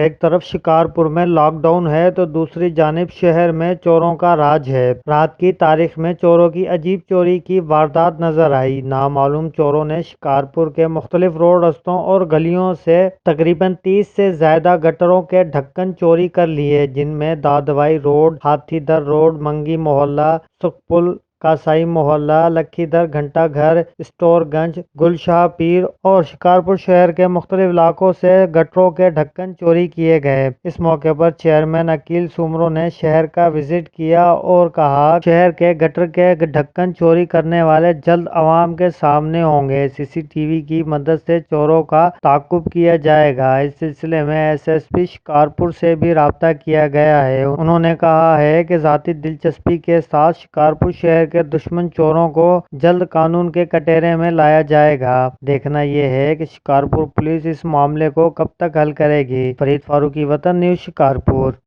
एक तरफ़ शिकारपुर में लॉकडाउन है तो दूसरी जानब शहर में चोरों का राज है। रात की तारीख में चोरों की अजीब चोरी की वारदात नज़र आई। नामालूम चोरों ने शिकारपुर के मुख्तलिफ़ रोड रस्तों और गलियों से तकरीबन तीस से ज़्यादा गटरों के ढक्कन चोरी कर लिए, जिनमें दादवाई रोड, हाथीदर रोड, मंगी मोहल्ला, सुखपुल कासाई मोहल्ला, लखीधर घंटा घर स्टोरगंज, गुलशाह पीर और शिकारपुर शहर के मुख्तलिफ़ इलाकों से गटरों के ढक्कन चोरी किए गए। इस मौके पर चेयरमैन अकील सुमरो ने शहर का विज़िट किया और कहा, शहर के गटर के ढक्कन चोरी करने वाले जल्द आवाम के सामने होंगे। सीसीटीवी की मदद से चोरों का ताकुब किया जाएगा। इस सिलसिले में एस एस पी शिकारपुर से भी रबता किया गया है। उन्होंने कहा है कि जाती दिलचस्पी के साथ शिकारपुर शहर के दुश्मन चोरों को जल्द कानून के कटेरे में लाया जाएगा। देखना यह है कि शिकारपुर पुलिस इस मामले को कब तक हल करेगी। फरीद फारूकी, वतन न्यूज़ शिकारपुर।